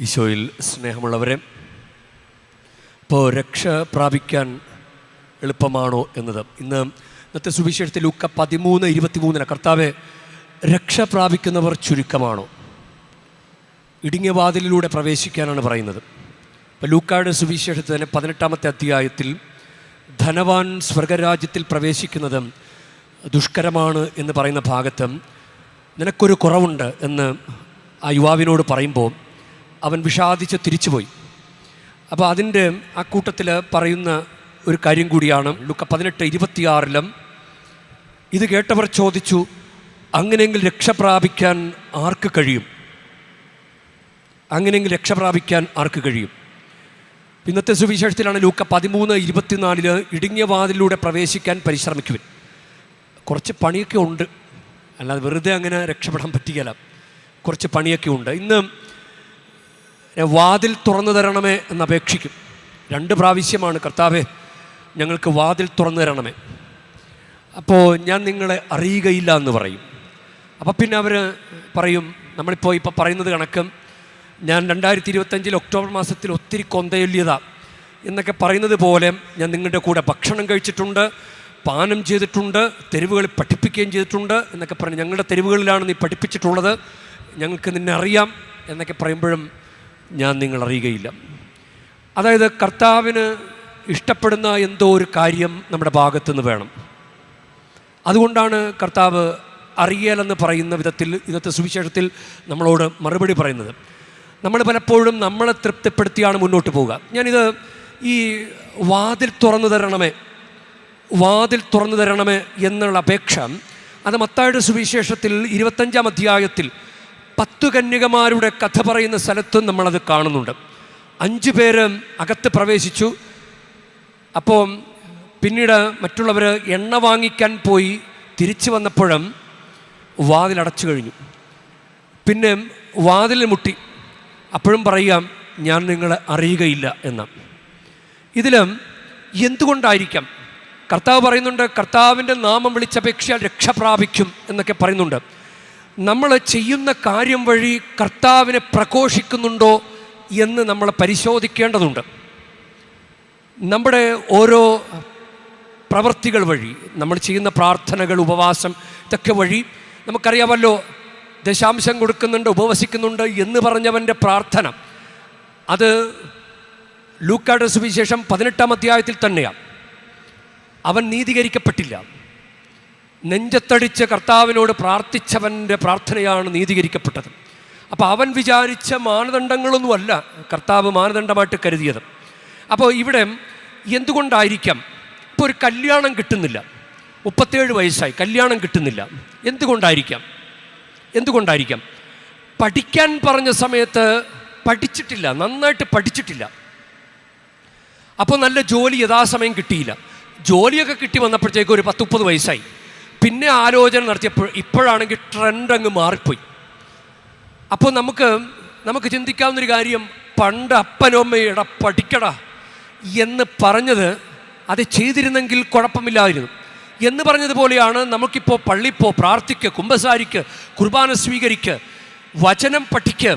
ഈശോയിൽ സ്നേഹമുള്ളവരെ ഇപ്പോൾ രക്ഷ പ്രാപിക്കാൻ എളുപ്പമാണോ എന്നത്? ഇന്ന് ഇന്നത്തെ സുവിശേഷത്തിൽ ലൂക്ക പതിമൂന്ന് ഇരുപത്തിമൂന്നിന് കർത്താവെ രക്ഷ പ്രാപിക്കുന്നവർ ചുരുക്കമാണോ? ഇടുങ്ങിയ വാതിലിലൂടെ പ്രവേശിക്കാനാണ് പറയുന്നത്. ഇപ്പോൾ ലൂക്കായുടെ സുവിശേഷത്തിൽ തന്നെ പതിനെട്ടാമത്തെ അധ്യായത്തിൽ ധനവാൻ സ്വർഗരാജ്യത്തിൽ പ്രവേശിക്കുന്നത് ദുഷ്കരമാണ് എന്ന് പറയുന്ന ഭാഗത്ത് നിനക്കൊരു കുറവുണ്ട് എന്ന് ആ യുവാവിനോട് പറയുമ്പോൾ അവൻ വിഷാദിച്ച് തിരിച്ചുപോയി. അപ്പോൾ അതിന്റെ ആ കൂട്ടത്തിൽ പറയുന്ന ഒരു കാര്യം കൂടിയാണ് ലുക്ക പതിനെട്ട് ഇരുപത്തിയാറിലും ഇത് കേട്ടവർ ചോദിച്ചു അങ്ങനെയെങ്കിൽ രക്ഷ പ്രാപിക്കാൻ ആർക്ക് കഴിയും? അങ്ങനെയെങ്കിൽ രക്ഷ പ്രാപിക്കാൻ ആർക്ക് കഴിയും? ഇന്നത്തെ സുവിശേഷത്തിലാണ് ലൂക്ക പതിമൂന്ന് ഇരുപത്തിനാലിൽ ഇടുങ്ങിയ വാതിലൂടെ പ്രവേശിക്കാൻ പരിശ്രമിക്കുവിൻ. കുറച്ച് പണിയൊക്കെ ഉണ്ട്. അല്ലാതെ വെറുതെ അങ്ങനെ രക്ഷപ്പെടാൻ പറ്റുകയില്ല കുറച്ച് പണിയൊക്കെ ഉണ്ട്. ഇന്ന് വാതിൽ തുറന്നു തരണമേ എന്ന് അപേക്ഷിക്കും. രണ്ട് പ്രാവശ്യമാണ് കർത്താവെ ഞങ്ങൾക്ക് വാതിൽ തുറന്നു തരണമേ. അപ്പോൾ ഞാൻ നിങ്ങളെ അറിയുകയില്ല എന്ന് പറയും. അപ്പോൾ പിന്നെ അവർ പറയും നമ്മളിപ്പോൾ ഇപ്പോൾ പറയുന്നത് കണക്കും ഞാൻ രണ്ടായിരത്തി ഇരുപത്തഞ്ചിൽ ഒക്ടോബർ മാസത്തിൽ ഒത്തിരി കൊന്തയൊല്യത എന്നൊക്കെ പറയുന്നത് പോലെ ഞാൻ നിങ്ങളുടെ കൂടെ ഭക്ഷണം കഴിച്ചിട്ടുണ്ട് പാനം ചെയ്തിട്ടുണ്ട് തെരുവുകളിൽ പഠിപ്പിക്കുകയും ചെയ്തിട്ടുണ്ട് എന്നൊക്കെ പറഞ്ഞ് ഞങ്ങളുടെ തെരുവുകളിലാണ് നീ പഠിപ്പിച്ചിട്ടുള്ളത് ഞങ്ങൾക്ക് നിന്നെ അറിയാം എന്നൊക്കെ പറയുമ്പോഴും ഞാൻ നിങ്ങൾ അറിയുകയില്ല. അതായത് കർത്താവിന് ഇഷ്ടപ്പെടുന്ന എന്തോ ഒരു കാര്യം നമ്മുടെ ഭാഗത്തുനിന്ന് വേണം. അതുകൊണ്ടാണ് കർത്താവ് അറിയലെന്ന് പറയുന്ന വിധത്തിൽ ഇന്നത്തെ സുവിശേഷത്തിൽ നമ്മളോട് മറുപടി പറയുന്നത്. നമ്മൾ പലപ്പോഴും നമ്മളെ തൃപ്തിപ്പെടുത്തിയാണ് മുന്നോട്ട് പോവുക. ഞാനിത് ഈ വാതിൽ തുറന്നു തരണമേ വാതിൽ തുറന്നു തരണമേ എന്നുള്ള അപേക്ഷ അത് മത്തായുടെ സുവിശേഷത്തിൽ ഇരുപത്തഞ്ചാം അധ്യായത്തിൽ പത്തു കന്യകമാരുടെ കഥ പറയുന്ന സ്ഥലത്തും നമ്മളത് കാണുന്നുണ്ട്. അഞ്ച് പേര് അകത്ത് പ്രവേശിച്ചു. അപ്പോൾ പിന്നീട് മറ്റുള്ളവർ എണ്ണ വാങ്ങിക്കാൻ പോയി തിരിച്ചു വന്നപ്പോഴും വാതിലടച്ചു കഴിഞ്ഞു. പിന്നെ വാതിൽ മുട്ടി. അപ്പോഴും പറയാം ഞാൻ നിങ്ങളെ അറിയുകയില്ല എന്ന്. ഇതിൽ എന്തുകൊണ്ടായിരിക്കാം? കർത്താവ് പറയുന്നുണ്ട് കർത്താവിന്റെ നാമം വിളിച്ചപേക്ഷ രക്ഷ പ്രാപിക്കും എന്നൊക്കെ പറയുന്നുണ്ട്. നമ്മൾ ചെയ്യുന്ന കാര്യം വഴി കർത്താവിനെ പ്രഘോഷിക്കുന്നുണ്ടോ എന്ന് നമ്മൾ പരിശോധിക്കേണ്ടതുണ്ട്. നമ്മുടെ ഓരോ പ്രവൃത്തികൾ വഴി നമ്മൾ ചെയ്യുന്ന പ്രാർത്ഥനകൾ ഉപവാസം ഇതൊക്കെ വഴി നമുക്കറിയാമല്ലോ ദശാംശം കൊടുക്കുന്നുണ്ട് ഉപവസിക്കുന്നുണ്ട് എന്ന് പറഞ്ഞവന്റെ പ്രാർത്ഥന. അത് ലൂക്കായുടെ സുവിശേഷം പതിനെട്ടാം അധ്യായത്തിൽ തന്നെയാണ് അവൻ നീതീകരിക്കപ്പെട്ടില്ല. നെഞ്ചത്തടിച്ച് കർത്താവിനോട് പ്രാർത്ഥിച്ചവന്റെ പ്രാർത്ഥനയാണ് നീതീകരിക്കപ്പെട്ടത്. അപ്പോൾ അവൻ വിചാരിച്ച മാനദണ്ഡങ്ങളൊന്നുമല്ല കർത്താവ് മാനദണ്ഡമായിട്ട് കരുതിയത്. അപ്പോൾ ഇവിടെ എന്തുകൊണ്ടായിരിക്കാം? ഇപ്പോൾ ഒരു കല്യാണം കിട്ടുന്നില്ല. മുപ്പത്തേഴ് വയസ്സായി കല്യാണം കിട്ടുന്നില്ല. എന്തുകൊണ്ടായിരിക്കാം? എന്തുകൊണ്ടായിരിക്കാം? പഠിക്കാൻ പറഞ്ഞ സമയത്ത് പഠിച്ചിട്ടില്ല നന്നായിട്ട് പഠിച്ചിട്ടില്ല. അപ്പോൾ നല്ല ജോലി യഥാസമയം കിട്ടിയില്ല. ജോലിയൊക്കെ കിട്ടി വന്നപ്പോഴത്തേക്കും ഒരു പത്തുപ്പത് വയസ്സായി. പിന്നെ ആലോചന നടത്തിയപ്പോൾ ഇപ്പോഴാണെങ്കിൽ ട്രെൻഡ് അങ്ങ് മാറിപ്പോയി. അപ്പോൾ നമുക്ക് നമുക്ക് ചിന്തിക്കാവുന്നൊരു കാര്യം പണ്ട് അപ്പനമ്മയുടെ പഠിക്കടാ എന്ന് പറഞ്ഞത് അത് ചെയ്തിരുന്നെങ്കിൽ കുഴപ്പമില്ലായിരുന്നു. എന്ന് പറഞ്ഞതുപോലെയാണ് നമുക്കിപ്പോൾ പള്ളിപ്പോ പ്രാർത്ഥിക്ക് കുംഭസാരിക്ക് കുർബാന സ്വീകരിക്ക് വചനം പഠിക്ക്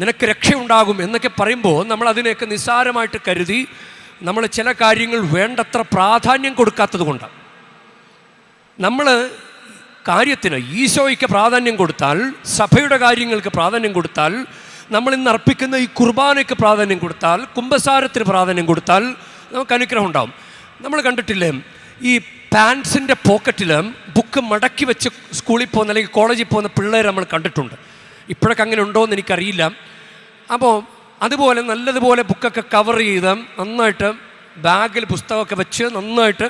നിനക്ക് രക്ഷയുണ്ടാകും എന്നൊക്കെ പറയുമ്പോൾ നമ്മൾ അതിനെയൊക്കെ നിസ്സാരമായിട്ട് കരുതി നമ്മൾ ചില കാര്യങ്ങൾ വേണ്ടത്ര പ്രാധാന്യം കൊടുക്കാത്തത് കൊണ്ടാണ്. നമ്മൾ കാര്യത്തിന് ഈശോയ്ക്ക് പ്രാധാന്യം കൊടുത്താൽ സഭയുടെ കാര്യങ്ങൾക്ക് പ്രാധാന്യം കൊടുത്താൽ നമ്മൾ ഇന്ന് അർപ്പിക്കുന്ന ഈ കുർബാനയ്ക്ക് പ്രാധാന്യം കൊടുത്താൽ കുംഭസാരത്തിന് പ്രാധാന്യം കൊടുത്താൽ നമുക്ക് അനുഗ്രഹം ഉണ്ടാവും. നമ്മൾ കണ്ടിട്ടില്ലേ ഈ പാൻസിന്റെ പോക്കറ്റിൽ ബുക്ക് മടക്കി വെച്ച് സ്കൂളിൽ പോകുന്ന അല്ലെങ്കിൽ കോളേജിൽ പോകുന്ന പിള്ളേർ നമ്മൾ കണ്ടിട്ടുണ്ട്. ഇപ്പോഴൊക്കെ അങ്ങനെ ഉണ്ടോ എന്ന് എനിക്കറിയില്ല. അപ്പോൾ അതുപോലെ നല്ലതുപോലെ ബുക്കൊക്കെ കവർ ചെയ്ത് നന്നായിട്ട് ബാഗിൽ പുസ്തകമൊക്കെ വെച്ച് നന്നായിട്ട്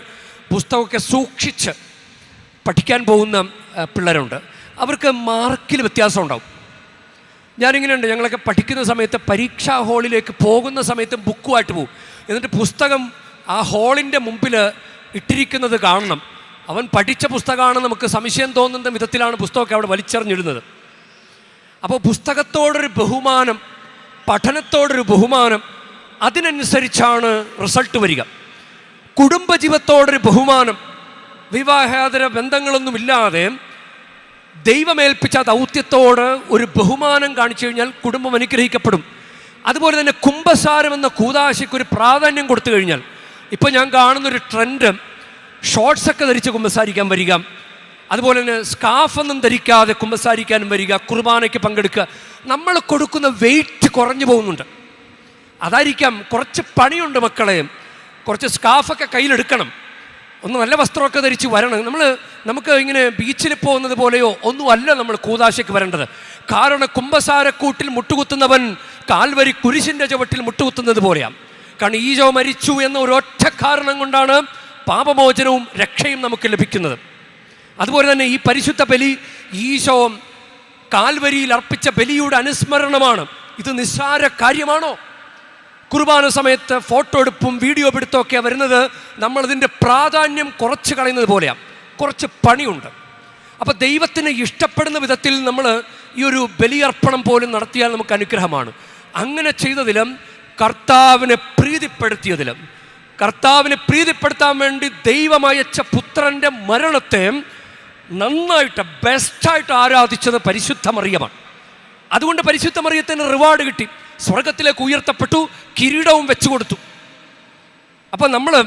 പുസ്തകമൊക്കെ സൂക്ഷിച്ച് പഠിക്കാൻ പോകുന്ന പിള്ളേരുണ്ട്. അവർക്ക് മാർക്കിൽ വ്യത്യാസം ഉണ്ടാവും. ഞാനിങ്ങനെയുണ്ട് ഞങ്ങളൊക്കെ പഠിക്കുന്ന സമയത്ത് പരീക്ഷാ ഹാളിലേക്ക് പോകുന്ന സമയത്ത് ബുക്കുമായിട്ട് പോകും. എന്നിട്ട് പുസ്തകം ആ ഹാളിന്റെ മുമ്പിൽ ഇട്ടിരിക്കുന്നത് കാണണം. അവൻ പഠിച്ച പുസ്തകമാണ് നമുക്ക് സംശയം തോന്നുന്ന വിധത്തിലാണ് പുസ്തകമൊക്കെ അവിടെ വലിച്ചെറിഞ്ഞിടുന്നത്. അപ്പോൾ പുസ്തകത്തോടൊരു ബഹുമാനം പഠനത്തോടൊരു ബഹുമാനം അതിനനുസരിച്ചാണ് റിസൾട്ട് വരിക. കുടുംബജീവിതത്തോടൊരു ബഹുമാനം വിവാഹേതര ബന്ധങ്ങളൊന്നുമില്ലാതെ ദൈവമേൽപ്പിച്ച ദൗത്യത്തോട് ഒരു ബഹുമാനം കാണിച്ചു കഴിഞ്ഞാൽ കുടുംബം അനുഗ്രഹിക്കപ്പെടും. അതുപോലെ തന്നെ കുംഭസാരം എന്ന കൂതാശയ്ക്ക് ഒരു പ്രാധാന്യം കൊടുത്തു കഴിഞ്ഞാൽ ഇപ്പോൾ ഞാൻ കാണുന്നൊരു ട്രെൻഡ് ഷോർട്സൊക്കെ ധരിച്ച് കുമ്പസാരിക്കാൻ വരിക. അതുപോലെ തന്നെ സ്കാഫൊന്നും ധരിക്കാതെ കുമ്പസാരിക്കാനും വരിക കുർബാനയ്ക്ക് പങ്കെടുക്കുക. നമ്മൾ കൊടുക്കുന്ന വെയിറ്റ് കുറഞ്ഞു പോകുന്നുണ്ട്. അതായിരിക്കാം കുറച്ച് പണിയുണ്ട് മക്കളെ. കുറച്ച് സ്കാഫൊക്കെ കയ്യിലെടുക്കണം. ഒന്ന് നല്ല വസ്ത്രമൊക്കെ ധരിച്ച് വരണം. നമ്മൾ നമുക്ക് ഇങ്ങനെ ബീച്ചിൽ പോകുന്നത് പോലെയോ ഒന്നുമല്ല നമ്മൾ കൂതാശയ്ക്ക് വരേണ്ടത്. കാരണം കുംഭസാരക്കൂട്ടിൽ മുട്ടുകുത്തുന്നവൻ കാൽവരി കുരിശിന്റെ ചുവട്ടിൽ മുട്ടുകുത്തുന്നത് പോലെയാണ്. കാരണം ഈശോ മരിച്ചു എന്ന ഒരൊറ്റ കാരണം കൊണ്ടാണ് പാപമോചനവും രക്ഷയും നമുക്ക് ലഭിക്കുന്നത്. അതുപോലെ തന്നെ ഈ പരിശുദ്ധ ബലി ഈശോ കാൽവരിയിൽ അർപ്പിച്ച ബലിയുടെ അനുസ്മരണമാണ്. ഇത് നിസ്സാര കാര്യമാണോ? കുർബാന സമയത്ത് ഫോട്ടോ എടുപ്പും വീഡിയോ പിടുത്തമൊക്കെ വരുന്നത് നമ്മളതിന്റെ പ്രാധാന്യം കുറച്ച് കളയുന്നത് പോലെയാണ് കുറച്ച് പണിയുണ്ട്. അപ്പോൾ ദൈവത്തിന് ഇഷ്ടപ്പെടുന്ന വിധത്തിൽ നമ്മൾ ഈ ഒരു ബലിയർപ്പണം പോലും നടത്തിയാൽ നമുക്ക് അനുഗ്രഹമാണ്. അങ്ങനെ ചെയ്തതിലും കർത്താവിനെ പ്രീതിപ്പെടുത്തിയതിലും കർത്താവിനെ പ്രീതിപ്പെടുത്താൻ വേണ്ടി ദൈവമയച്ച പുത്രന്റെ മരണത്തെ നന്നായിട്ട് ബെസ്റ്റായിട്ട് ആരാധിച്ചത് പരിശുദ്ധമറിയമാണ്. അതുകൊണ്ട് പരിശുദ്ധമറിയത്തിന് റിവാർഡ് കിട്ടി. സ്വർഗത്തിലേക്ക് ഉയർത്തപ്പെട്ടു കിരീടവും വെച്ചു കൊടുത്തു. അപ്പം നമ്മൾ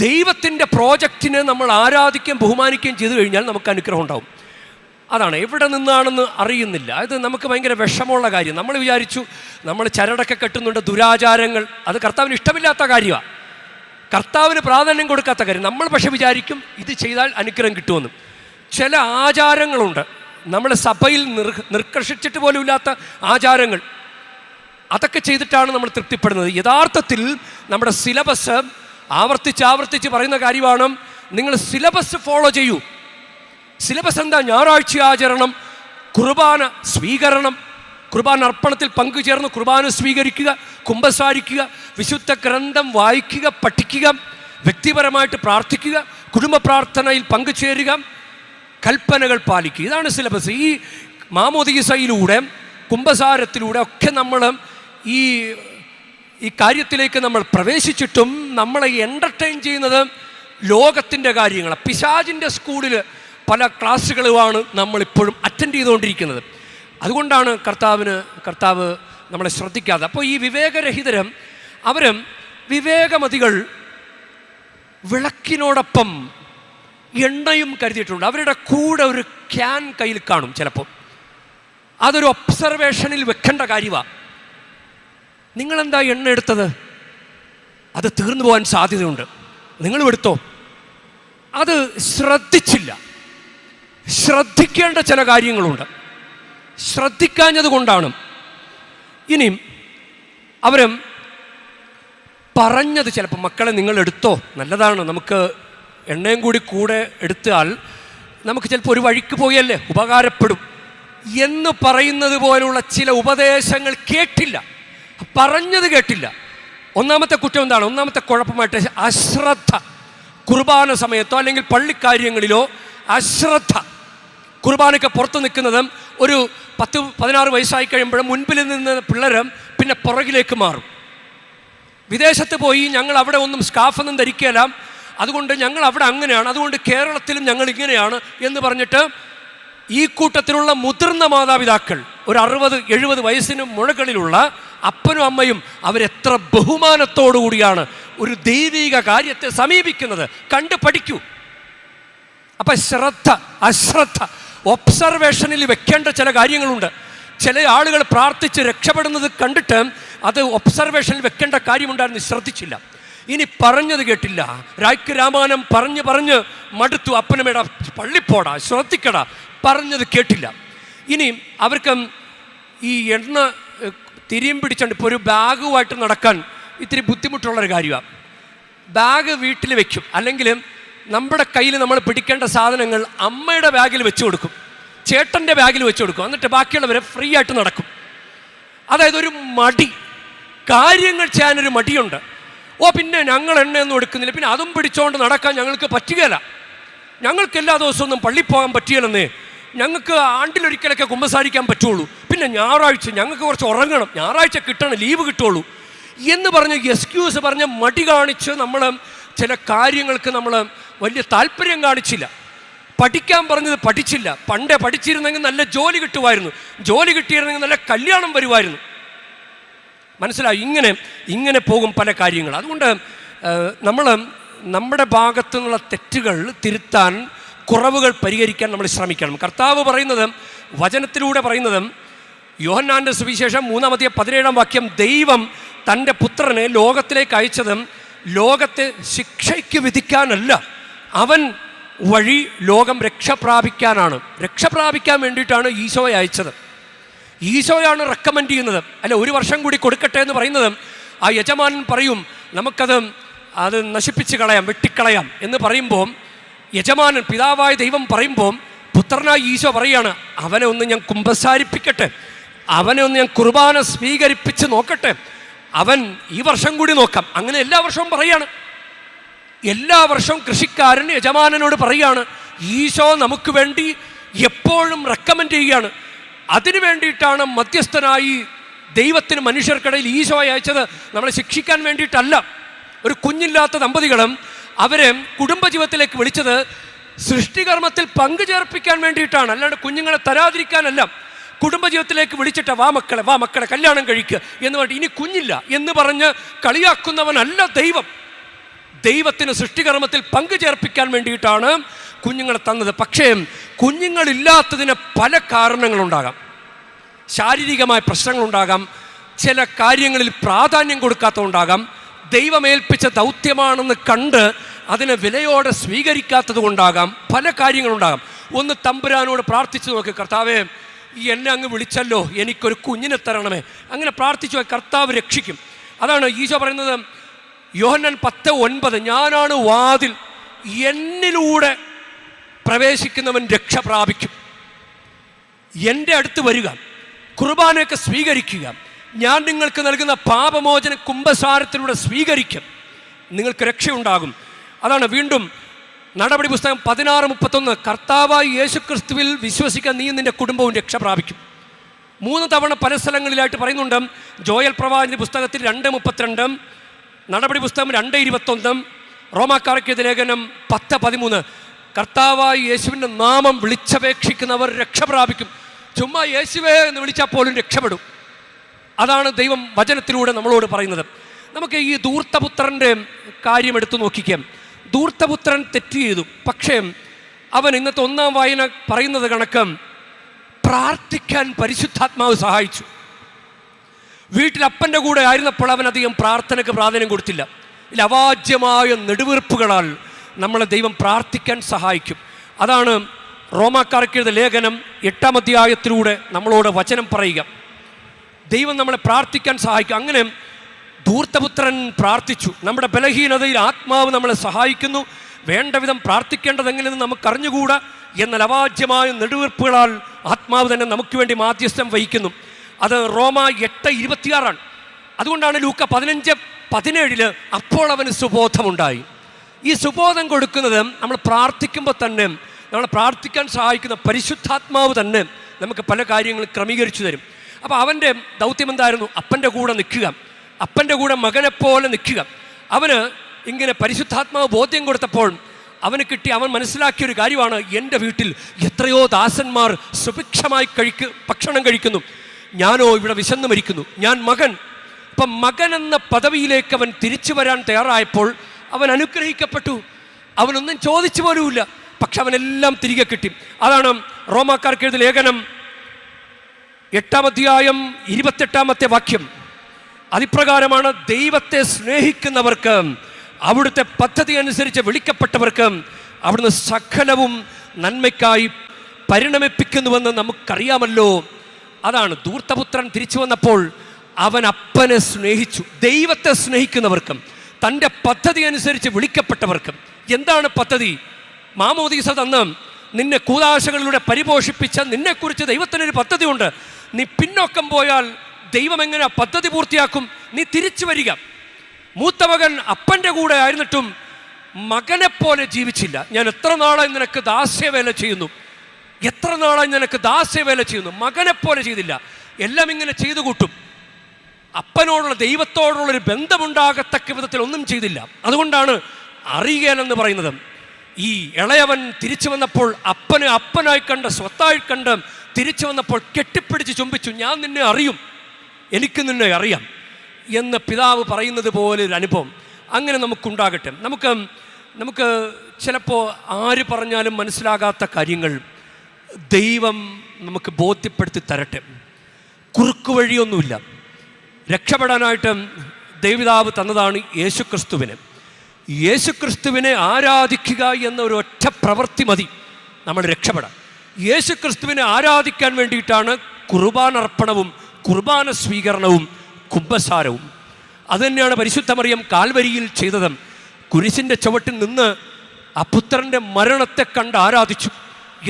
ദൈവത്തിന്റെ പ്രോജക്റ്റിനെ നമ്മൾ ആരാധിക്കുകയും ബഹുമാനിക്കുകയും ചെയ്തു കഴിഞ്ഞാൽ നമുക്ക് അനുഗ്രഹം ഉണ്ടാവും. അതാണ് എവിടെ നിന്നാണെന്ന് അറിയുന്നില്ല. അത് നമുക്ക് ഭയങ്കര വിഷമമുള്ള കാര്യം. നമ്മൾ വിചാരിച്ചു നമ്മൾ ചരടൊക്കെ കെട്ടുന്നുണ്ട് ദുരാചാരങ്ങൾ. അത് കർത്താവിന് ഇഷ്ടമില്ലാത്ത കാര്യമാണ് കർത്താവിന് പ്രാധാന്യം കൊടുക്കാത്ത കാര്യം. നമ്മൾ പക്ഷെ വിചാരിക്കും ഇത് ചെയ്താൽ അനുഗ്രഹം കിട്ടുമെന്ന്. ചില ആചാരങ്ങളുണ്ട്. നമ്മൾ സഭയിൽ നിർ നിർക്കർഷിച്ചിട്ട് പോലും ഇല്ലാത്ത ആചാരങ്ങൾ. അതൊക്കെ ചെയ്തിട്ടാണ് നമ്മൾ തൃപ്തിപ്പെടുന്നത്. യഥാർത്ഥത്തിൽ നമ്മുടെ സിലബസ് ആവർത്തിച്ച് ആവർത്തിച്ച് പറയുന്ന കാര്യമാണ് നിങ്ങൾ സിലബസ് ഫോളോ ചെയ്യൂ. സിലബസ് എന്താ? ഞായറാഴ്ച ആചരണം കുർബാന സ്വീകരണം കുർബാന അർപ്പണത്തിൽ പങ്കുചേർന്ന് കുർബാന സ്വീകരിക്കുക കുംഭസാരിക്കുക വിശുദ്ധ ഗ്രന്ഥം വായിക്കുക പഠിക്കുക വ്യക്തിപരമായിട്ട് പ്രാർത്ഥിക്കുക കുടുംബ പ്രാർത്ഥനയിൽ പങ്കുചേരുക കൽപ്പനകൾ പാലിക്കുക. ഇതാണ് സിലബസ് ഈ മാമോദീസയിലൂടെ കുംഭസാരത്തിലൂടെ ഒക്കെ നമ്മൾ ഈ ഈ കാര്യത്തിലേക്ക് നമ്മൾ പ്രവേശിച്ചിട്ടും നമ്മളെ എന്റർടൈൻ ചെയ്യുന്നത് ലോകത്തിന്റെ കാര്യങ്ങൾ പിശാജിന്റെ സ്കൂളിൽ പല ക്ലാസ്സുകളുമാണ് നമ്മളിപ്പോഴും അറ്റൻഡ് ചെയ്തുകൊണ്ടിരിക്കുന്നത്. അതുകൊണ്ടാണ് കർത്താവിന് കർത്താവ് നമ്മളെ ശ്രദ്ധിക്കാതെ. അപ്പോൾ ഈ വിവേകരഹിതരും അവരും വിവേകമതികൾ വിളക്കിനോടൊപ്പം എണ്ണയും കരുതിയിട്ടുണ്ട്. അവരുടെ കൂടെ ഒരു ക്യാൻ കയ്യിൽ കാണും ചിലപ്പോൾ അതൊരു ഒബ്സർവേഷനിൽ വെക്കേണ്ട കാര്യമാണ് നിങ്ങളെന്താ എണ്ണ എടുത്തത്? അത് തീർന്നു പോകാൻ സാധ്യതയുണ്ട്. നിങ്ങളും എടുത്തോ? അത് ശ്രദ്ധിച്ചില്ല. ശ്രദ്ധിക്കേണ്ട ചില കാര്യങ്ങളുണ്ട്. ശ്രദ്ധിക്കാഞ്ഞത് കൊണ്ടാണ്. ഇനിയും അവരും പറഞ്ഞത് ചിലപ്പോൾ മക്കളെ നിങ്ങൾ എടുത്തോ? നല്ലതാണ്. നമുക്ക് എണ്ണയും കൂടി കൂടെ എടുത്താൽ നമുക്ക് ചിലപ്പോൾ ഒരു വഴിക്ക് പോയല്ലേ? ഉപകാരപ്പെടും. എന്ന് പറയുന്നത് പോലുള്ള ചില ഉപദേശങ്ങൾ കേട്ടില്ല. പറഞ്ഞത് കേട്ടില്ല. ഒന്നാമത്തെ കുറ്റം എന്താണ്? ഒന്നാമത്തെ കുഴപ്പമായിട്ട് അശ്രദ്ധ. കുർബാന സമയത്തോ അല്ലെങ്കിൽ പള്ളിക്കാര്യങ്ങളിലോ അശ്രദ്ധ. കുർബാനയ്ക്ക് പുറത്ത് നിൽക്കുന്നതും ഒരു പത്ത് പതിനാറ് വയസ്സായി കഴിയുമ്പോഴും മുൻപിൽ നിന്ന് പിള്ളേരും പിന്നെ പുറകിലേക്ക് മാറും. വിദേശത്ത് പോയി ഞങ്ങൾ അവിടെ ഒന്നും സ്കാഫൊന്നും ധരിക്കുകയില്ല. അതുകൊണ്ട് ഞങ്ങൾ അവിടെ അങ്ങനെയാണ്. അതുകൊണ്ട് കേരളത്തിലും ഞങ്ങൾ ഇങ്ങനെയാണ് എന്ന് പറഞ്ഞിട്ട് ഈ കൂട്ടത്തിലുള്ള മുതിർന്ന മാതാപിതാക്കൾ ഒരു അറുപത് എഴുപത് വയസ്സിന് മുഴകളിലുള്ള അപ്പനും അമ്മയും അവരെത്ര ബഹുമാനത്തോടു കൂടിയാണ് ഒരു ദൈവിക കാര്യത്തെ സമീപിക്കുന്നത്. കണ്ട് പഠിക്കൂ. അപ്പം ശ്രദ്ധ അശ്രദ്ധ ഒബ്സർവേഷനിൽ വെക്കേണ്ട ചില കാര്യങ്ങളുണ്ട്. ചില ആളുകൾ പ്രാർത്ഥിച്ച് രക്ഷപ്പെടുന്നത് കണ്ടിട്ട് അത് ഒബ്സർവേഷനിൽ വെക്കേണ്ട കാര്യമുണ്ടായിരുന്നു. ശ്രദ്ധിച്ചില്ല. ഇനി പറഞ്ഞത് കേട്ടില്ല. രായ്ക്ക് രാമാനം പറഞ്ഞ് പറഞ്ഞ് മടുത്തു. അപ്പനമേട പള്ളിപ്പോടാ ശ്രദ്ധിക്കടാ. പറഞ്ഞത് കേട്ടില്ല. ഇനി അവർക്ക് ഈ എണ്ണ തിരിയും പിടിച്ചുകൊണ്ട് ഇപ്പോൾ ഒരു ബാഗുമായിട്ട് നടക്കാൻ ഇത്തിരി ബുദ്ധിമുട്ടുള്ളൊരു കാര്യമാണ് ബാഗ് വീട്ടിൽ വെക്കും. അല്ലെങ്കിൽ നമ്മുടെ കയ്യിൽ നമ്മൾ പിടിക്കേണ്ട സാധനങ്ങൾ അമ്മയുടെ ബാഗിൽ വെച്ച് കൊടുക്കും. ചേട്ടന്റെ ബാഗിൽ വെച്ച് കൊടുക്കും. എന്നിട്ട് ബാക്കിയുള്ളവരെ ഫ്രീ ആയിട്ട് നടക്കും. അതായത് ഒരു മടി. കാര്യങ്ങൾ ചെയ്യാനൊരു മടിയുണ്ട്. ഓ പിന്നെ ഞങ്ങൾ എണ്ണയൊന്നും എടുക്കുന്നില്ല. പിന്നെ അതും പിടിച്ചുകൊണ്ട് നടക്കാൻ ഞങ്ങൾക്ക് പറ്റുകയില്ല ഞങ്ങൾക്ക് എല്ലാ ദിവസവും പള്ളി പോകാൻ പറ്റിയല്ലെന്നേ ഞങ്ങൾക്ക് ആണ്ടിലൊരിക്കലൊക്കെ കുമ്പസാരിക്കാൻ പറ്റുള്ളൂ. പിന്നെ ഞായറാഴ്ച ഞങ്ങൾക്ക് കുറച്ച് ഉറങ്ങണം. ഞായറാഴ്ച കിട്ടണം ലീവ് കിട്ടുള്ളൂ. എന്ന് പറഞ്ഞ് എക്സ്ക്യൂസ് പറഞ്ഞ് മടി കാണിച്ച് നമ്മൾ ചില കാര്യങ്ങൾക്ക് നമ്മൾ വലിയ താല്പര്യം കാണിച്ചില്ല. പഠിക്കാൻ പറഞ്ഞത് പഠിച്ചില്ല. പണ്ടേ പഠിച്ചിരുന്നെങ്കിൽ നല്ല ജോലി കിട്ടുമായിരുന്നു. ജോലി കിട്ടിയിരുന്നെങ്കിൽ നല്ല കല്യാണം വരുമായിരുന്നു. മനസ്സിലായി? ഇങ്ങനെ ഇങ്ങനെ പോകും പല കാര്യങ്ങൾ. അതുകൊണ്ട് നമ്മൾ നമ്മുടെ ഭാഗത്തു നിന്നുള്ള തെറ്റുകൾ തിരുത്താൻ കുറവുകൾ പരിഹരിക്കാൻ നമ്മൾ ശ്രമിക്കണം. കർത്താവ് പറയുന്നത് വചനത്തിലൂടെ പറയുന്നത് യോഹന്നാന്റെ സുവിശേഷം മൂന്നാമത്തെ പതിനേഴാം വാക്യം ദൈവം തന്റെ പുത്രനെ ലോകത്തിലേക്ക് അയച്ചതും ലോകത്തെ ശിക്ഷയ്ക്ക് വിധിക്കാനല്ല അവൻ വഴി ലോകം രക്ഷ പ്രാപിക്കാനാണ് രക്ഷ പ്രാപിക്കാൻ വേണ്ടിയിട്ടാണ് ഈശോയെ അയച്ചത്. ഈശോയാണ് റെക്കമെൻഡ് ചെയ്യുന്നത്. അല്ല ഒരു വർഷം കൂടി കൊടുക്കട്ടെ എന്ന് പറയുന്നത് ആ യജമാനൻ പറയും നമുക്കത് അത് നശിപ്പിച്ച് കളയാം വെട്ടിക്കളയാം. എന്ന് പറയുമ്പോൾ യജമാനൻ പിതാവായ ദൈവം പറയുമ്പോൾ പുത്രനായ ഈശോ പറയാണ് അവനെ ഒന്ന് ഞാൻ കുമ്പസാരിപ്പിക്കട്ടെ. അവനെ ഒന്ന് ഞാൻ കുർബാന സ്വീകരിപ്പിച്ച് നോക്കട്ടെ. അവൻ ഈ വർഷം കൂടി നോക്കാം. അങ്ങനെ എല്ലാ വർഷവും പറയാണ്. എല്ലാ വർഷവും കൃഷിക്കാരൻ യജമാനനോട് പറയാണ് ഈശോ നമുക്ക് വേണ്ടി എപ്പോഴും റെക്കമെൻഡ് ചെയ്യുകയാണ്. അതിനു വേണ്ടിയിട്ടാണ് മധ്യസ്ഥനായി ദൈവത്തിന് മനുഷ്യർക്കിടയിൽ ഈശോയെ അയച്ചത്. നമ്മളെ ശിക്ഷിക്കാൻ വേണ്ടിയിട്ടല്ല. ഒരു കുഞ്ഞില്ലാത്ത ദമ്പതികളും അവരെ കുടുംബജീവിതത്തിലേക്ക് വിളിച്ചത് സൃഷ്ടികർമ്മത്തിൽ പങ്കുചേർപ്പിക്കാൻ വേണ്ടിയിട്ടാണ്. അല്ലാണ്ട് കുഞ്ഞുങ്ങളെ തരാതിരിക്കാനല്ല. കുടുംബജീവിതത്തിലേക്ക് വിളിച്ചിട്ട് വാ മക്കളെ വാ മക്കളെ കല്യാണം കഴിക്കുക എന്ന് പറഞ്ഞിട്ട് ഇനി കുഞ്ഞില്ല എന്ന് പറഞ്ഞ് കളിയാക്കുന്നവനല്ല ദൈവം. ദൈവത്തിന് സൃഷ്ടികർമ്മത്തിൽ പങ്കുചേർപ്പിക്കാൻ വേണ്ടിയിട്ടാണ് കുഞ്ഞുങ്ങളെ തന്നത്. പക്ഷേ കുഞ്ഞുങ്ങളില്ലാത്തതിന് പല കാരണങ്ങളുണ്ടാകാം. ശാരീരികമായ പ്രശ്നങ്ങളുണ്ടാകാം. ചില കാര്യങ്ങളിൽ പ്രാധാന്യം കൊടുക്കാത്തതുണ്ടാകാം. ദൈവമേൽപ്പിച്ച ദൗത്യമാണെന്ന് കണ്ട് അതിനെ വിലയോടെ സ്വീകരിക്കാത്തത് കൊണ്ടാകാം പല കാര്യങ്ങളുണ്ടാകാം. ഒന്ന് തമ്പുരാനോട് പ്രാർത്ഥിച്ചു നോക്ക് കർത്താവേ എന്നെ അങ്ങ് വിളിച്ചല്ലോ. എനിക്കൊരു കുഞ്ഞിനെ തരണമേ. അങ്ങനെ പ്രാർത്ഥിച്ചു കർത്താവ് രക്ഷിക്കും. അതാണ് ഈശോ പറയുന്നത്. യോഹന്നൻ പത്ത് ഒൻപത് ഞാനാണ് വാതിൽ. എന്നിലൂടെ പ്രവേശിക്കുന്നവൻ രക്ഷ പ്രാപിക്കും. എന്റെ അടുത്ത് വരിക കുർബാനയൊക്കെ സ്വീകരിക്കുക ഞാൻ നിങ്ങൾക്ക് നൽകുന്ന പാപമോചന കുംഭസാരത്തിലൂടെ സ്വീകരിക്കും. നിങ്ങൾക്ക് രക്ഷയുണ്ടാകും. അതാണ് വീണ്ടും നടപടി പുസ്തകം പതിനാറ് മുപ്പത്തൊന്ന്. കർത്താവായി യേശു ക്രിസ്തുവിൽ വിശ്വസിക്കാൻ നീ നിന്റെ കുടുംബവും രക്ഷ പ്രാപിക്കും. മൂന്ന് തവണ പല സ്ഥലങ്ങളിലായിട്ട് പറയുന്നുണ്ട് ജോയൽ പ്രവാചിന്റെ പുസ്തകത്തിൽ രണ്ട് മുപ്പത്തിരണ്ട് നടപടി പുസ്തകം രണ്ട് ഇരുപത്തൊന്നും റോമാക്കാർക്കെതിരേഖനം പത്ത് പതിമൂന്ന്. കർത്താവായി യേശുവിന്റെ നാമം വിളിച്ചപേക്ഷിക്കുന്നവർ രക്ഷ പ്രാപിക്കും. ചുമ്മാ യേശുവേ എന്ന് വിളിച്ചാൽ പോലും രക്ഷപ്പെടും. അതാണ് ദൈവം വചനത്തിലൂടെ നമ്മളോട് പറയുന്നത്. നമുക്ക് ഈ ധൂർത്തപുത്രന്റെ കാര്യം എടുത്തു നോക്കിക്കാം. ദൂർത്തപുത്രൻ തെറ്റ് ചെയ്തു. പക്ഷേ അവൻ ഇന്നത്തെ ഒന്നാം വായന പറയുന്നത് കണക്ക് പ്രാർത്ഥിക്കാൻ പരിശുദ്ധാത്മാവ് സഹായിച്ചു. വീട്ടിൽ അപ്പന്റെ കൂടെ ആയിരുന്നപ്പോൾ അവൻ അധികം പ്രാർത്ഥനയ്ക്ക് പ്രാധാന്യം കൊടുത്തില്ല. ഇല്ല അവാജ്യമായ നെടുവീർപ്പുകളാൽ നമ്മളെ ദൈവം പ്രാർത്ഥിക്കാൻ സഹായിക്കും. അതാണ് റോമാക്കാർക്ക് എഴുതിയ ലേഖനം എട്ടാം അധ്യായത്തിലൂടെ നമ്മളോട് വചനം പറയുക. ദൈവം നമ്മളെ പ്രാർത്ഥിക്കാൻ സഹായിക്കും. അങ്ങനെ ധൂർത്തപുത്രൻ പ്രാർത്ഥിച്ചു. നമ്മുടെ ബലഹീനതയിൽ ആത്മാവ് നമ്മളെ സഹായിക്കുന്നു. വേണ്ട വിധം പ്രാർത്ഥിക്കേണ്ടത് എങ്ങനെയെന്ന് നമുക്ക് അറിഞ്ഞുകൂടാ എന്നാൽ അവാജ്യമായ നെടുവീർപ്പുകളാൽ ആത്മാവ് തന്നെ നമുക്ക് വേണ്ടി മാധ്യസ്ഥം വഹിക്കുന്നു. അത് റോമ എട്ട് ഇരുപത്തിയാറാണ്. അതുകൊണ്ടാണ് ലൂക്ക പതിനഞ്ച് പതിനേഴിൽ അപ്പോൾ അവന് സുബോധമുണ്ടായി. ഈ സുബോധം കൊടുക്കുന്നത് നമ്മൾ പ്രാർത്ഥിക്കുമ്പോൾ തന്നെ നമ്മളെ പ്രാർത്ഥിക്കാൻ സഹായിക്കുന്ന പരിശുദ്ധാത്മാവ് തന്നെ നമുക്ക് പല കാര്യങ്ങളും ക്രമീകരിച്ചു തരും. അപ്പോൾ അവന്റെ ദൗത്യം എന്തായിരുന്നു? അപ്പന്റെ കൂടെ നിൽക്കുക. അപ്പന്റെ കൂടെ മകനെപ്പോലെ നിൽക്കുക. അവന് ഇങ്ങനെ പരിശുദ്ധാത്മാവ് ബോധ്യം കൊടുത്തപ്പോൾ അവന് കിട്ടി അവൻ മനസ്സിലാക്കിയ ഒരു കാര്യമാണ് എന്റെ വീട്ടിൽ എത്രയോ ദാസന്മാർ സുഭിക്ഷമായി കഴിക്ക് ഭക്ഷണം കഴിക്കുന്നു. ഞാനോ ഇവിടെ വിശന്ന് മരിക്കുന്നു. ഞാൻ മകൻ. ഇപ്പം മകൻ എന്ന പദവിയിലേക്ക് അവൻ തിരിച്ചു വരാൻ തയ്യാറായപ്പോൾ അവൻ അനുഗ്രഹിക്കപ്പെട്ടു. അവനൊന്നും ചോദിച്ചു പോലുമില്ല. പക്ഷെ അവനെല്ലാം തിരികെ കിട്ടി. അതാണ് റോമാക്കാർക്ക് എഴുതിയ ലേഖനം. എട്ടാം അധ്യായം ഇരുപത്തെട്ടാമത്തെ വാക്യം. അതിപ്രകാരമാണ് ദൈവത്തെ സ്നേഹിക്കുന്നവർക്ക് അവിടുത്തെ പദ്ധതി അനുസരിച്ച് വിളിക്കപ്പെട്ടവർക്ക് അവിടുന്ന് സകലവും നന്മയ്ക്കായി പരിണമിപ്പിക്കുന്നുവെന്ന് നമുക്കറിയാമല്ലോ. അതാണ് ധൂർത്തപുത്രൻ തിരിച്ചു വന്നപ്പോൾ അവൻ അപ്പനെ സ്നേഹിച്ചു. ദൈവത്തെ സ്നേഹിക്കുന്നവർക്കും. തന്റെ പദ്ധതി അനുസരിച്ച് വിളിക്കപ്പെട്ടവർക്കും. എന്താണ് പദ്ധതി? മാമോദീസ തന്ന് നിന്നെ കൂതാശകളിലൂടെ പരിപോഷിപ്പിച്ച നിന്നെക്കുറിച്ച് ദൈവത്തിനൊരു പദ്ധതിയുണ്ട്. നീ പിന്നോക്കം പോയാൽ ദൈവം എങ്ങനെ പദ്ധതി പൂർത്തിയാക്കും? നീ തിരിച്ചു വരിക. മൂത്ത മകൻ അപ്പന്റെ കൂടെ ആയിരുന്നിട്ടും മകനെപ്പോലെ ജീവിച്ചില്ല. ഞാൻ എത്ര നാളായി നിനക്ക് ദാസ്യവേല ചെയ്യുന്നു? എത്ര നാളായി നിനക്ക് ദാസ്യവേല ചെയ്യുന്നു? മകനെപ്പോലെ ചെയ്തില്ല. എല്ലാം ഇങ്ങനെ ചെയ്തു കൂട്ടും. അപ്പനോടുള്ള ദൈവത്തോടുള്ള ഒരു ബന്ധമുണ്ടാകത്തക്ക വിധത്തിൽ ഒന്നും ചെയ്തില്ല. അതുകൊണ്ടാണ് അറിയൻ എന്ന് പറയുന്നത്. ഈ ഇളയവൻ തിരിച്ചു വന്നപ്പോൾ അപ്പന് അപ്പനായി കണ്ട് സ്വത്തായി കണ്ട് തിരിച്ചു വന്നപ്പോൾ കെട്ടിപ്പിടിച്ച് ചുംബിച്ചു. ഞാൻ നിന്നെ അറിയും. എനിക്ക് നിന്നെ അറിയാം എന്ന് പിതാവ് പറയുന്നത് പോലെ ഒരു അനുഭവം അങ്ങനെ നമുക്കുണ്ടാകട്ടെ. നമുക്ക് നമുക്ക് ചിലപ്പോൾ ആര് പറഞ്ഞാലും മനസ്സിലാകാത്ത കാര്യങ്ങൾ ദൈവം നമുക്ക് ബോധ്യപ്പെടുത്തി തരട്ടെ. കുറുക്കു വഴിയൊന്നുമില്ല. രക്ഷപ്പെടാനായിട്ട് ദൈവിതാവ് തന്നതാണ് യേശുക്രിസ്തുവിനെ. യേശുക്രിസ്തുവിനെ ആരാധിക്കുക എന്ന ഒരു ഒറ്റ പ്രവൃത്തി മതി. നമ്മൾ രക്ഷപ്പെടാൻ. യേശുക്രിസ്തുവിനെ ആരാധിക്കാൻ വേണ്ടിയിട്ടാണ് കുർബാനർപ്പണവും കുർബാന സ്വീകരണവും കുംഭസാരവും അതുതന്നെയാണ് പരിശുദ്ധമറിയം കാൽവരിയിൽ ചെയ്തത്. കുരിശിന്റെ ചുവട്ടിൽ നിന്ന് ആ പുത്രന്റെ മരണത്തെ കണ്ട് ആരാധിച്ചു.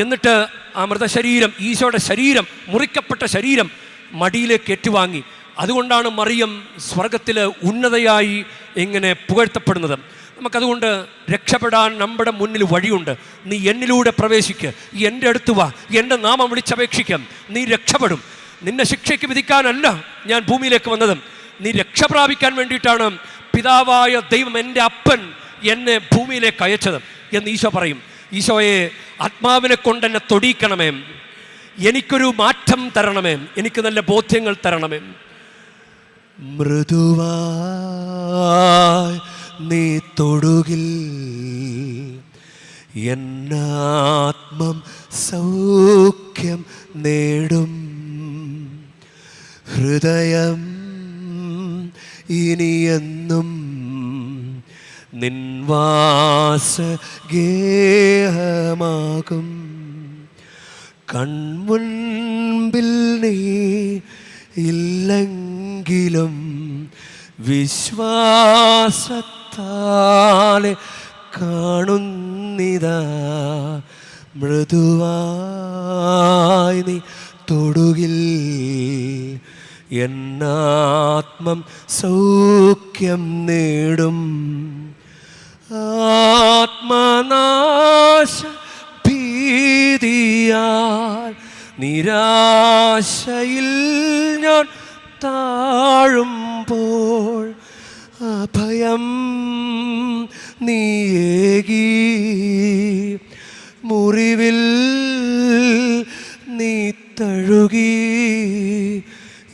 എന്നിട്ട് ആ മൃതശരീരം ഈശോയുടെ ശരീരം മുറിക്കപ്പെട്ട ശരീരം മടിയിലേക്ക് ഏറ്റുവാങ്ങി. അതുകൊണ്ടാണ് മറിയം സ്വർഗത്തിൽ ഉന്നതയായി ഇങ്ങനെ പുകഴ്ത്തപ്പെടുന്നത്. നമുക്കതുകൊണ്ട് രക്ഷപ്പെടാൻ നമ്മുടെ മുന്നിൽ വഴിയുണ്ട്. നീ എന്നിലൂടെ പ്രവേശിക്ക്. എന്റെ അടുത്ത് വാ. എന്റെ നാമം വിളിച്ചപേക്ഷിക്കാം. നീ രക്ഷപ്പെടും. നിന്നെ ശിക്ഷയ്ക്ക് വിധിക്കാനല്ല ഞാൻ ഭൂമിയിലേക്ക് വന്നത്. നീ രക്ഷ പ്രാപിക്കാൻ വേണ്ടിയിട്ടാണ് പിതാവായ ദൈവം എന്റെ അപ്പൻ എന്നെ ഭൂമിയിലേക്ക് അയച്ചത് എന്ന് ഈശോ പറയും. ഈശോയെ ആത്മാവിനെ കൊണ്ട് എന്നെ തൊടിയിക്കണമേ. എനിക്കൊരു മാറ്റം തരണമേ. എനിക്ക് നല്ല ബോധ്യങ്ങൾ തരണമേ. മൃദുവായി നീ തൊടുകിൽ എന്നാത്മം സൗഖ്യം നേടും. ഹൃദയം ഇനിയെന്നും നിൻവാസ ഗേഹമാകും കൺമുൻപിൽ ഇല്ലെങ്കിലും വിശ്വാസത്താലെ കാണുന്നിതാ. മൃദുവായി നീ തൊടുകിൽ എന്നാത്മം സൗഖ്യം നേടും. ആത്മനാശ ഭീതിയാൽ നിരാശയിൽ ഞാൻ താഴുമ്പോൾ അഭയം നീയേകി. മുറിവിൽ നീ തഴുകി.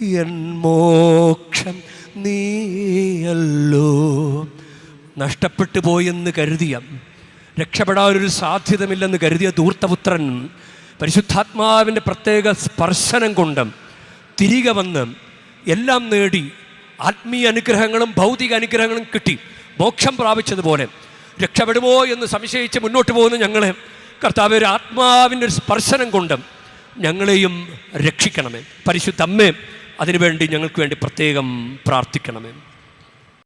എൻ മോക്ഷം നീയല്ലോ. നഷ്ടപ്പെട്ടു പോയെന്ന് കരുതിയ രക്ഷപ്പെടാനൊരു സാധ്യതമില്ലെന്ന് കരുതിയ ധൂർത്തപുത്രൻ പരിശുദ്ധാത്മാവിന്റെ പ്രത്യേക സ്പർശനം കൊണ്ട് തിരികെ വന്ന് എല്ലാം നേടി ആത്മീയ അനുഗ്രഹങ്ങളും ഭൗതിക അനുഗ്രഹങ്ങളും കിട്ടി. മോക്ഷം പ്രാപിച്ചതുപോലെ രക്ഷപ്പെടുമോ എന്ന് സംശയിച്ച് മുന്നോട്ട് പോകുന്ന ഞങ്ങളെ കർത്താവ് ഒരു ആത്മാവിന്റെ ഒരു സ്പർശനം കൊണ്ട് ഞങ്ങളെയും രക്ഷിക്കണമേ. പരിശുദ്ധമ്മേ അതിനുവേണ്ടി ഞങ്ങൾക്ക് വേണ്ടി പ്രത്യേകം പ്രാർത്ഥിക്കണമേ.